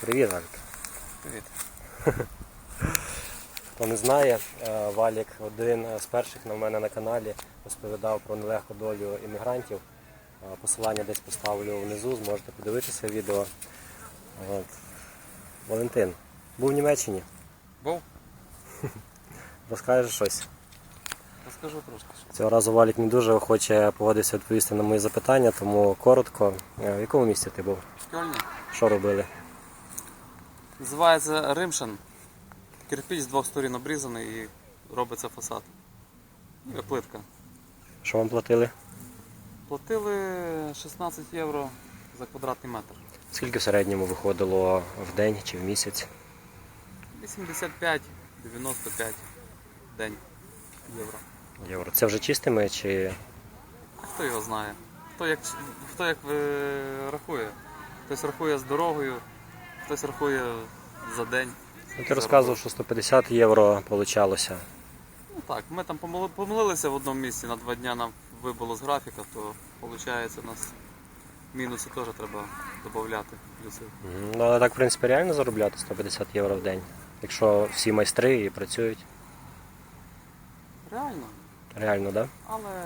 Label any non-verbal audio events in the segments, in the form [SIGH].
Привіт, Валік. Привіт. [LAUGHS] Хто не знає, е, Валік один з перших на мене на каналі розповідав про нелегку долю іммігрантів. Е, Посилання десь поставлю внизу, зможете подивитися відео. От. Валентин, був в Німеччині, Був? [LAUGHS] розкажеш щось. Розкажу трошки. Цього разу Валік не дуже охоче погодився відповісти на мої запитання, тому коротко. Е, В якому місці ти був? В Кьольні. Що робили? Називається Римшин. Кирпіч з двох сторін обрізаний і робиться фасад. І плитка. Що вам платили? Платили 16 євро за квадратний метр. Скільки в середньому виходило в день чи в місяць? 85-95 день євро. Євро. Це вже чистими чи А хто його знає? Хто як, хто як е, рахує? Хтось рахує з дорогою, хтось рахує за день. Ну, ти розказував, що 150 євро получалося. Ну так, ми там помили- помилилися в одному місці на два дня нам вибило з графіка, то виходить у нас мінуси теж треба додати. Плюси. Мгм. Ну, але так, в принципі, реально заробляти 150 євро в день. Якщо всі майстри і працюють. Реально. Реально, так? Да? Але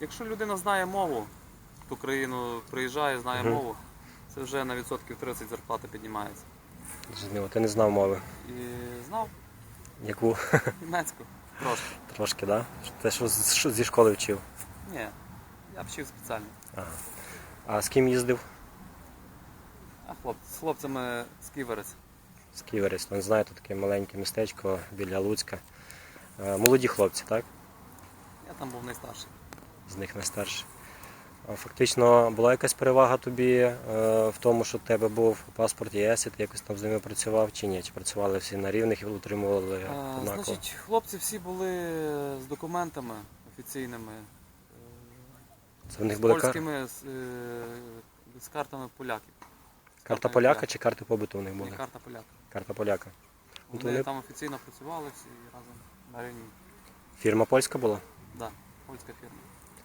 якщо людина знає мову, в ту країну приїжджає, знає Мгм. мову, це вже на відсотків 30 зарплата піднімається. Зрозуміло. Ти не знав мови. І знав Яку [LAUGHS] німецьку трошки. трошки, так? Да? Те, що з- що зі школи вчив. Ні, я вчив спеціально. Ага. А з ким їздив? А хлоп, з хлопцями з Ківерець. З Ківерець. Ну, не знаю, таке маленьке містечко біля Луцька. Е, Молоді хлопці, так? Я там був найстарший. З них найстарший. Фактично була якась перевага тобі е, в тому, що в тебе був паспорт ЄС, і ти якось там з ними працював чи ні? Чи працювали всі на рівних і отримували однаково? Значить, хлопці всі були з документами офіційними, Це в них з була кар... польськими, з, е, з картами поляків. З карта картами поляка чи карти побуту в них Ні, були? карта поляка. Карта поляка. Ну, то Вони вони- там офіційно працювали всі разом на рівні. Фірма польська була, Да, польська фірма.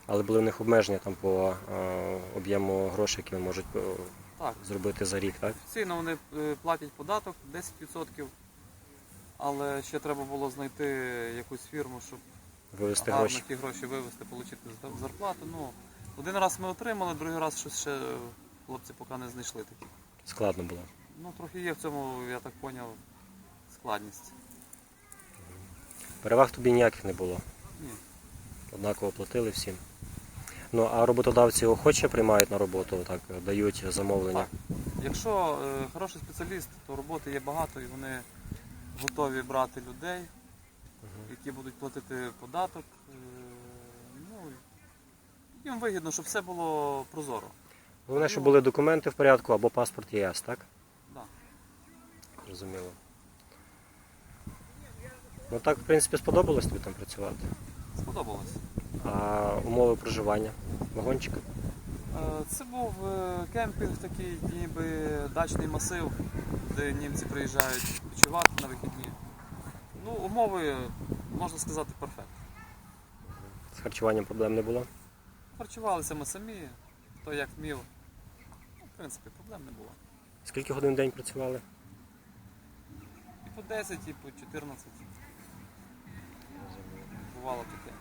Але були в них обмеження там по е, об'єму грошей, які вони можуть е, Так, зробити за рік, так? офіційно вони е, платять податок 10%, але ще треба було знайти якусь фірму, щоб Вивести гарно гроші. ті гроші вивезти, отримати зарплату. Ну, один раз ми отримали, другий раз щось ще хлопці поки не знайшли такі. Складно було. Ну, трохи є в цьому, я так зрозумів, складність. Переваг тобі ніяких не було. Ні. Однаково платили всім. Ну а роботодавці охоче приймають на роботу, так, дають замовлення. Так. Якщо е, хороший спеціаліст, то роботи є багато і вони готові брати людей, які будуть платити податок. Е, ну, їм вигідно, щоб все було прозоро. Головне, щоб були документи в порядку або паспорт ЄС, так? Да. Зрозуміло. Ну так, в принципі, сподобалось тобі там працювати. Сподобалось. А умови проживання? Вагончик? Е, Це був е, кемпінг такий, ніби дачний масив, де німці приїжджають відпочивати на вихідні. Ну, умови, можна сказати, перфект. З харчуванням проблем не було. Харчувалися ми самі, хто як вмів. Ну, в принципі, проблем не було. Скільки годин в день працювали? І по 10, і по 14. Бувало таке.